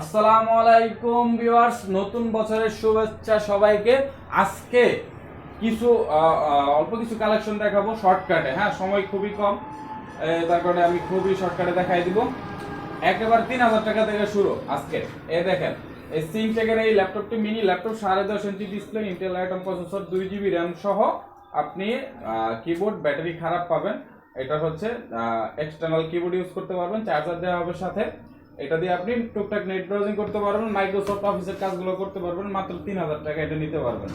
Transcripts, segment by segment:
আসসালামু আলাইকুম ভিউয়ার্স, নতুন বছরের শুভেচ্ছা সবাইকে। আজকে কিছু অল্প কিছু কালেকশন দেখাবো শর্টকাটে। হ্যাঁ সময় খুবই কম। তার কারণে আমি খুবই শর্টকাটে দেখাই দিব। একেবারে তিন হাজার টাকা থেকে শুরু আজকে। এ দেখেন, এই সিংটেকের এই ল্যাপটপটি, মিনি ল্যাপটপ, সাড়ে দশ inch display, Intel Atom processor, দুই জিবি র্যাম সহ আপনি কিবোর্ড ব্যাটারি খারাপ পাবেন। এটা হচ্ছে এক্সটার্নাল কিবোর্ড ইউজ করতে পারবেন। চার্জার দেওয়া হবে সাথে। এটা দিয়ে আপনি টুকটাক নেট ব্রাউজিং করতে পারবেন মাইক্রোসফট অফিসের কাজগুলো করতে পারবেন, মাত্র তিন হাজার টাকা এটা নিতে পারবেন।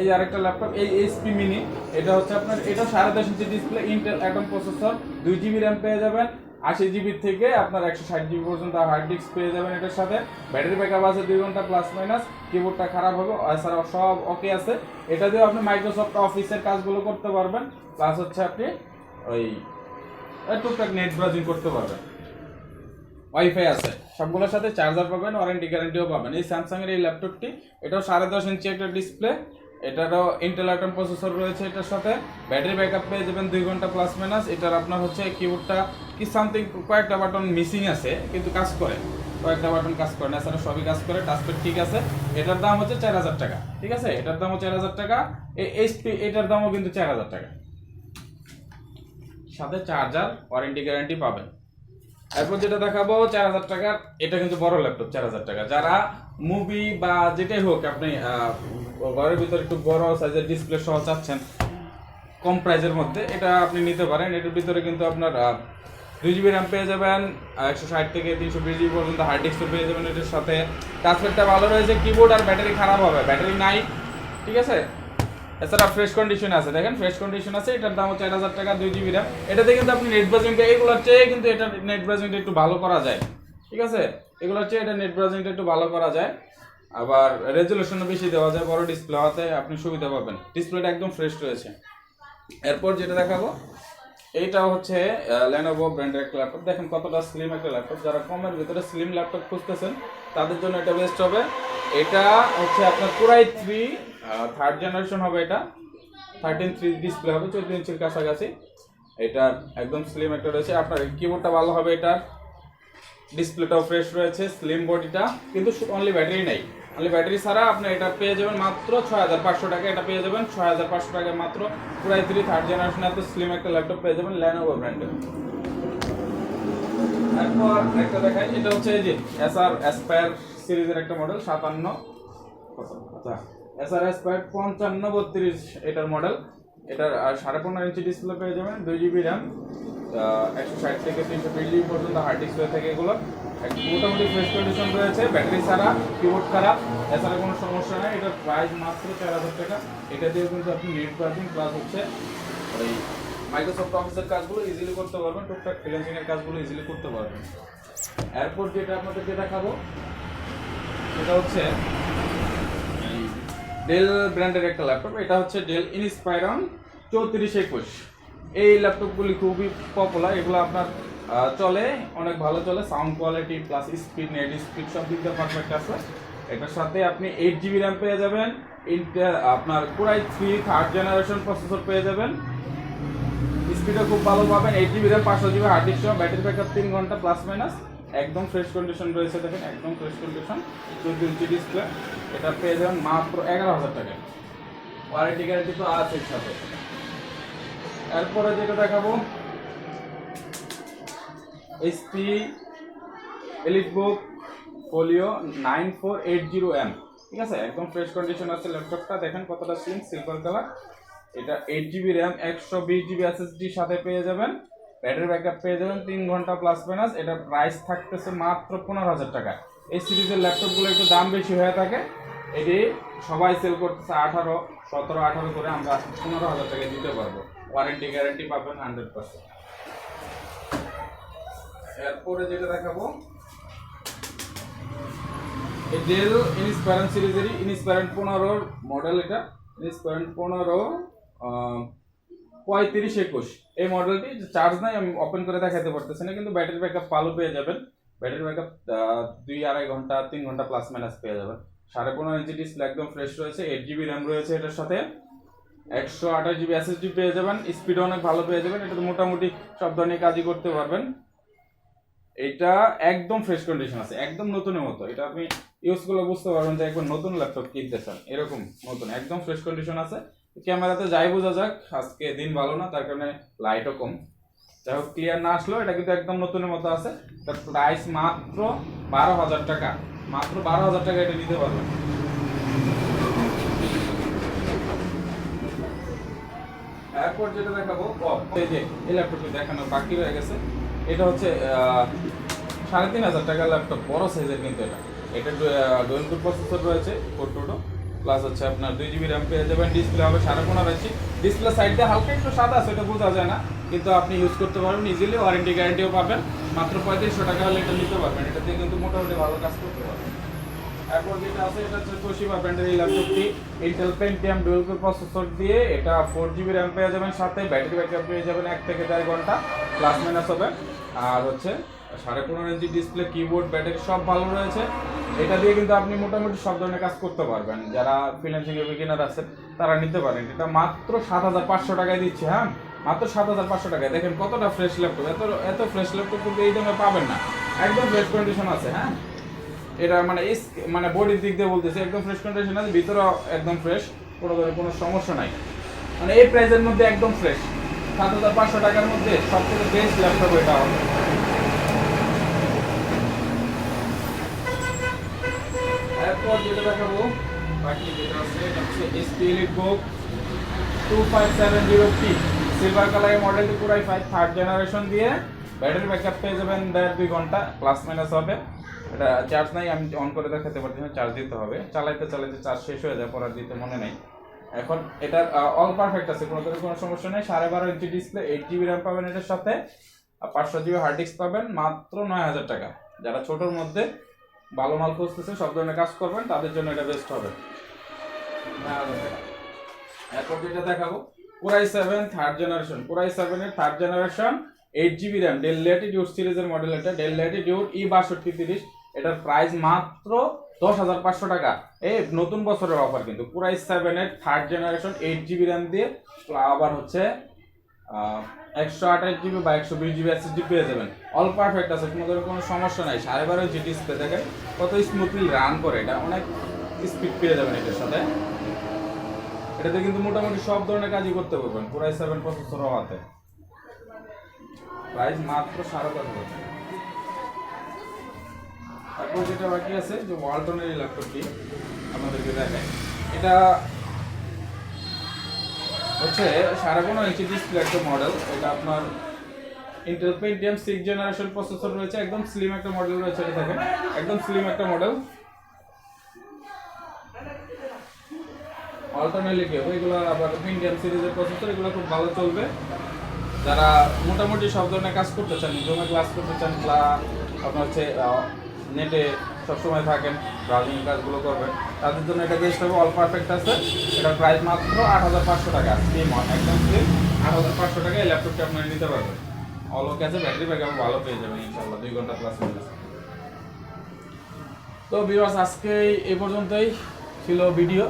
এই যে আরেকটা ল্যাপটপ এই এইচপি মিনি এটা হচ্ছে আপনার, এটা সাড়ে দশ inch display Intel Atom processor দুই জিবি র্যাম পেয়ে যাবেন, আশি জিবি থেকে আপনার একশো ষাট জিবি পর্যন্ত হার্ড ডিস্ক পেয়ে যাবেন এটার সাথে। ব্যাটারি ব্যাকআপ আছে দুই ঘণ্টা প্লাস মাইনাস কিবোর্ডটা খারাপ হবে, এছাড়াও সব ওকে আছে। এটা দিয়ে আপনি মাইক্রোসফট অফিসের কাজগুলো করতে পারবেন প্লাস হচ্ছে আপনি ওই টুকটাক নেট ব্রাউজিং করতে পারবেন। ওয়াইফাই আছে। সবগুলোর সাথে চার্জার পাবেন ওয়ারেন্টি গ্যারান্টিও পাবেন। এই স্যামসাংয়ের এই ল্যাপটপটি এটাও সাড়ে দশ ইঞ্চি একটা ডিসপ্লে এটারও ইন্টেল আইটম প্রসেসর রয়েছে এটার সাথে। ব্যাটারি ব্যাকআপ পেয়ে যাবেন দুই ঘণ্টা প্লাস মাইনাস এটার আপনার হচ্ছে কিবোর্ডটা কি সামথিং কয়েকটা বাটন মিসিং আছে, কিন্তু কাজ করে। কয়েকটা বাটন কাজ করে না, এছাড়া সবই কাজ করে টাচপ্যাড ঠিক আছে। এটার দাম হচ্ছে চার হাজার টাকা, ঠিক আছে? এটার দামও চার হাজার টাকা এই এইচপি এটার দামও কিন্তু চার হাজার টাকা। সাথে চার্জার ওয়ারেন্টি গ্যারান্টি পাবেন। এরপর যেটা দেখাবো, চার হাজার টাকার, এটা কিন্তু বড় ল্যাপটপ চার হাজার টাকা। যারা মুভি বা যেটাই হোক, আপনি ঘরের ভিতরে একটু বড় সাইজের ডিসপ্লে সহ চাচ্ছেন, কম প্রাইজের মধ্যে, এটা আপনি নিতে পারেন। এটার ভিতরে কিন্তু আপনার দুই জিবি র্যাম পেয়ে যাবেন একশো ষাট থেকে তিনশো বিশ জিবি পর্যন্ত হার্ড ডিস্কও পেয়ে যাবেন এটার সাথে। টাচপ্যাডটা ভালো রয়েছে কিবোর্ড আর ব্যাটারি খারাপ হবে ব্যাটারি নাই, ঠিক আছে? এছাড়া ফ্রেশ কন্ডিশন আছে। দেখেন ফ্রেশ কন্ডিশন আছে, এটার দাম চার হাজার টাকা, দুই জিবি র্যাম এটাতে কিন্তু আপনি নেট ব্রাউজিংটা এগুলোর চেয়ে কিন্তু এটা নেট ব্রাউজিংটা একটু ভালো করা যায়। ঠিক আছে? এগুলোর চেয়ে এটা নেট ব্রাউজিংটা একটু ভালো করা যায়। আবার রেজলিউশনও বেশি দেওয়া যায়, বড় ডিসপ্লে হওয়াতে আপনি সুবিধা পাবেন। ডিসপ্লেটা একদম ফ্রেশ রয়েছে। এরপর যেটা দেখাবো এইটা হচ্ছে ল্যানোভো ব্র্যান্ডের একটা ল্যাপটপ দেখেন কতটা স্লিম একটা ল্যাপটপ যারা কমের ভিতরে স্লিম ল্যাপটপ খুঁজতেছেন, তাদের জন্য এটা বেস্ট হবে। এটা হচ্ছে আপনার পুরাই থ্রি থার্ড জেনারেশন হবে এটা। থার্টিন থ্রি ডিসপ্লে হবে, চোদ্দ ইঞ্চির কাছাকাছি। এটা একদম স্লিম একটা রয়েছে। আপনার কিবোর্ডটা ভালো হবে এটার ডিসপ্লেটাও ফ্রেশ রয়েছে স্লিম বডিটা কিন্তু অনলি ব্যাটারি নেই। অনলি ব্যাটারি ছাড়া আপনি এটা পেয়ে যাবেন মাত্র ছয় হাজার পাঁচশো টাকা। এটা পেয়ে যাবেন ছয় হাজার পাঁচশো টাকায় মাত্র পুরাই থ্রি থার্ড জেনারেশন এত স্লিম একটা ল্যাপটপ পেয়ে যাবেন ল্যানোভো ব্র্যান্ডের তারপর একটা দেখাই, এটা হচ্ছে এই যে এসআর অ্যাসপায়ার সিরিজের একটা মডেল সাতান্ন। আচ্ছা এসআর অ্যাসপায়ার পঞ্চান্ন, বত্রিশ এটার মডেল এটার, আর সাড়ে পনেরো ইঞ্চি ডিসপ্লে পেয়ে যাবেন, দুই জিবি র্যাম একশো ষাট থেকে তিনশো বিশ জিবি পর্যন্ত হার্ড হয়ে থাকে এগুলো। মোটামুটি ফ্রেশ কন্ডিশন রয়েছে ব্যাটারি ছাড়া কিবোর্ড খারাপ, এছাড়া কোনো সমস্যা নেই, এটার প্রাইস মাত্র চার হাজার টাকা। এটা দিয়ে কিন্তু আপনি নেট ব্রাউজিং প্লাস হচ্ছে ওই মাইক্রোসফট অফিসের কাজগুলো ইজিলি করতে পারবেন, টুকটাক ফ্রিল্যান্সিং এর কাজগুলো ইজিলি করতে পারবেন। এরপর যেটা আপনাদেরকে দেখাবো সেটা হচ্ছে ডেল ব্র্যান্ডের একটা ল্যাপটপ এটা হচ্ছে ডেল ইনস্পাইরন চৌত্রিশ একুশ। এই ল্যাপটপগুলি খুবই পপুলার এগুলো আপনার চলে, অনেক ভালো চলে sound quality plus speed net speed সব দিক পারফেক্ট আছে। এটার সাথে আপনি এইট জিবি র্যাম পেয়ে যাবেন ইন্টেল আপনার পুরাই থ্রি থার্ড জেনারেশন প্রসেসর পেয়ে যাবেন। স্পিডও খুব ভালো পাবেন এইট জিবি র্যাম পাঁচশো GB hard disk battery backup তিন ঘণ্টা প্লাস মাইনাস একদম ফ্রেশ কন্ডিশন রয়েছে, দেখেন, একদম ফ্রেশ কন্ডিশন চোদ্দ ইঞ্চি ডিসপ্লে এটা পেয়ে যাবেন মাত্র এগারো হাজার টাকায়। ওয়ারেন্টি গ্যারান্টি তো আছে সাথে। এরপরে যেটা দেখাবো HP Elite Book Folio nine four eight zero M ঠিক আছে? একদম ফ্রেশ কন্ডিশন আছে ল্যাপটপটা দেখেন কতটা স্লিম সিলভার কালার এটা এইট জিবি র্যাম একশো বিশ জিবি এসএসডি সাথে পেয়ে যাবেন। ব্যাটারি ব্যাকআপ পেয়ে যাবেন তিন ঘণ্টা প্লাস মাইনাস এটার প্রাইস থাকতেছে মাত্র পনেরো হাজার টাকা। এই সিরিজের ল্যাপটপগুলো একটু দাম বেশি হয়ে থাকে। এটি সবাই সেল করতেছে আঠারো, সতেরো, আঠারো করে, আমরা পনেরো হাজার টাকা দিতে পারব। ওয়ারেন্টি গ্যারেন্টি পাবেন হান্ড্রেড পার্সেন্ট এরপরে যেটা দেখাবো, এই ডেল ইনস্পায়ারন সিরিজেরই ইনস্পায়ারন পনেরোর মডেল এটা। ইনস্পায়ারন পনেরো পঁয়ত্রিশ একুশ। এই মডেলটি চার্জ নাই, আমি ওপেন করে দেখাতে পারতেছি না, কিন্তু ব্যাটারি ব্যাকআপ ভালো পেয়ে যাবেন। ব্যাটারি ব্যাকআপ দুই আড়াই ঘণ্টা, তিন ঘণ্টা প্লাস মাইনাস পেয়ে যাবেন। সাড়ে পনেরো ইঞ্চি ডিসপ্লে একদম ফ্রেশ রয়েছে এইট জিবি র্যাম রয়েছে এটার সাথে। একশো আঠাশ জিবি এসএসডি পেয়ে যাবেন স্পিডও অনেক ভালো পেয়ে যাবেন, এটা তো মোটামুটি সব ধরনের কাজই করতে পারবেন। এটা একদম ফ্রেশ কন্ডিশন আছে, একদম নতুনের মতো। এটা আপনি ইউজ করলে বুঝতে পারবেন যে একবার নতুন ল্যাপটপ কিনতেছেন, এরকম নতুন, একদম ফ্রেশ কন্ডিশন আছে। ক্যামেরাতে যাই বোঝা যাক, আজকে দিন ভালো না, তার কারণে লাইটও কম। যাই হোক ক্লিয়ার না আসলেও এটা কিন্তু একদম নতুনের মতো আছে। তার প্রাইস মাত্র বারো হাজার টাকা। মাত্র বারো হাজার টাকা এটা নিতে পারবেন। এরপর যেটা দেখাবো এই যে, এই ল্যাপটপটি দেখানো বাকি রয়ে গেছে। এটা হচ্ছে সাড়ে তিন হাজার টাকার ল্যাপটপ বড় সাইজের কিন্তু এটা। এটা কোর প্রসেসর রয়েছে ফোর প্লাস হচ্ছে আপনার দুই জিবি র্যাম পেয়ে যাবেন। ডিসপ্লে হবে সাড়ে পনেরো ইঞ্চি ডিসপ্লে সাইডে হালকা একটু সাদা আছে এটা বোঝা যায় না। কিন্তু আপনি ইউজ করতে পারবেন ইজিলি ওয়ারেন্টি গ্যারান্টিও পাবেন। মাত্র পঁয়ত্রিশশো টাকা হলে এটা নিতে পারবেন। এটা দিয়ে কিন্তু মোটামুটি ভালো কাজ করতে পারবেন। এরপর যেটা আছে, এটা হচ্ছে এই ল্যাপটপটি ইন্টেল দিয়ে এটা ফোর জিবি র্যাম পেয়ে যাবেন সাথে। ব্যাটারি ব্যাকআপ পেয়ে যাবেন এক থেকে দেড় ঘণ্টা। প্লাস মাইনাস হবে। আর হচ্ছে সাড়ে পনেরো ইঞ্চি ডিসপ্লে কিবোর্ড ব্যাটারি সব ভালো রয়েছে। এটা দিয়ে কিন্তু আপনি মোটামুটি সব ধরনের কাজ করতে পারবেন। যারা ফ্রিল্যান্সিং এর বিগিনার আছেন, তারা নিতে পারেন। এটা মাত্র সাত হাজার পাঁচশো টাকায় দিচ্ছে হ্যাঁ? মাত্র সাত হাজার পাঁচশো টাকায়। দেখেন কতটা ফ্রেশ ল্যাপটপ এত এত ফ্রেশ ল্যাপটপ কিন্তু এই দামে পাবেন না। একদম ফ্রেশ কন্ডিশন আছে হ্যাঁ? এটা মানে মানে বডির দিক দিয়ে বলতেছি, একদম ফ্রেশ কন্ডিশন আছে, ভিতরেও একদম ফ্রেশ কোনো ধরনের কোনো সমস্যা নাই। মানে এই প্রাইসের মধ্যে একদম ফ্রেশ সাত হাজার পাঁচশো টাকার মধ্যে সব থেকে বেস্ট ল্যাপটপ এটা হবে এরপর যেটা দেখাবো two five seven zero silver five third generation দিয়ে ব্যাটারি ব্যাকআপ পেয়ে যাবেন দুই ঘণ্টা মাইনাস হবে এটা চার্জ নাই আমি অন করে পারছি না চার্জ দিতে হবে চালাইতে চালাইতে চার্জ শেষ হয়ে যায় পরে আর দিতে মনে নেই এখন অল পারফেক্ট আছে কোনো কোনো সমস্যা নেই সাড়ে বারো এইট জিবি র্যাম পাবেন এটার সাথে পাঁচশো জিবি হার্ড ডিস্ক পাবেন মাত্র নয় হাজার টাকা যারা ছোটোর মধ্যে ভালো মাল খুঁজতেছে সব ধরনের কাজ করবেন, তাদের জন্য এটা বেস্ট হবে। হাজার টাকা এরপর যেটা দেখাবো পুরাই সেভেন থার্ড জেনারেশন পুরাই সেভেনের third generation eight GB RAM Dell Latitude series model এটা। ডেল ল্যাটিটিউড ই বাষট্টি তিরিশ, এটার প্রাইস মাত্র দশ হাজার পাঁচশো টাকা। এই নতুন বছরের অফার কিন্তু। পুরাই সেভেনের third generation eight GB RAM দিয়ে আবার হচ্ছে একশো আঠাশ জিবি বা একশো বিশ জিবি এসএসডি পেয়ে যাবেন। অল পারফেক্ট আছে, কোনো কোনো সমস্যা নাই। সাড়ে বারো জি ডিসপ্লে দেখেন কত স্মুথলি রান করে। এটা অনেক স্পিড পেয়ে যাবেন এটার সাথে। এটাতে কিন্তু মোটামুটি সব ধরনের কাজই করতে পারবেন, পুরাই সেভেন প্রসেসর হওয়াতে। প্রাইস মাত্র সাড়ে দশ হাজার। তারপর যেটা বাকি আছে, যে ওয়ালটনের ল্যাপটপটি আপনাদেরকে দেখায় এটা হচ্ছে সাড়ে পনেরো ইঞ্চি ডিসপ্লে একটা মডেল এটা আপনার Intel Pentium six generation processor রয়েছে, একদম স্লিম একটা মডেল রয়েছে, এটা দেখেন, একদম স্লিম একটা মডেল অল্টারনেটলি এগুলো আবার ইন্ডিয়ান সিরিজের প্রসেসর এগুলো খুব ভালো চলবে। যারা মোটামুটি সব ধরনের কাজ করতে চান জমে ক্লাস করতে চান বা আপনার হচ্ছে নেটে সবসময় থাকেন ব্রাউজিং কাজগুলো করবেন। তাদের জন্য এটা বেস্ট হবে অল পারফেক্ট আছে। এটার প্রাইস মাত্র আট হাজার পাঁচশো টাকা। স্লিম একদম স্লিম আট হাজার পাঁচশো টাকা এই ল্যাপটপটি নিতে পারবেন। অল ওকে আছে ব্যাটারি ব্যাকআপ ভালো পেয়ে যাবেন ইনশাল্লাহ দুই ঘণ্টা প্লাস তো বিবাস আজকে এই পর্যন্তই ছিল ভিডিও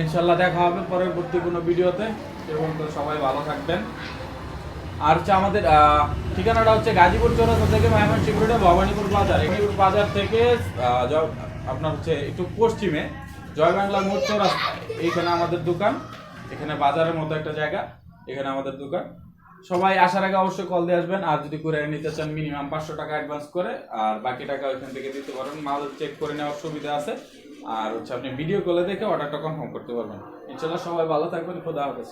ইনশাল্লাহ দেখা হবে পরবর্তী কোনো ভিডিওতে এবং তো সবাই ভালো থাকবেন। আর হচ্ছে আমাদের ঠিকানাটা হচ্ছে গাজীপুর চৌরাস্তা থেকে মায়ামান সিকিউরিটি ভবানীপুর বাজার। এখানে বাজার থেকে আপনার হচ্ছে একটু পশ্চিমে জয় বাংলা মোড় চৌরাস্তা। এইখানে আমাদের দোকান, এখানে বাজারের মতো একটা জায়গা, এখানে আমাদের দোকান। সবাই আসার আগে অবশ্যই কল দিয়ে আসবেন, আর যদি করে নিতে চান মিনিমাম পাঁচশো টাকা অ্যাডভান্স করে, আর বাকি টাকা ওইখান থেকে দিতে পারেন। মাল চেক করে নেওয়ার সুবিধা আছে। আর হচ্ছে আপনি ভিডিও কলে দেখে অর্ডারটা কনফার্ম করতে পারবেন। ইনশাল্লাহ সবাই ভালো থাকবেন, খোদা হাফেজ।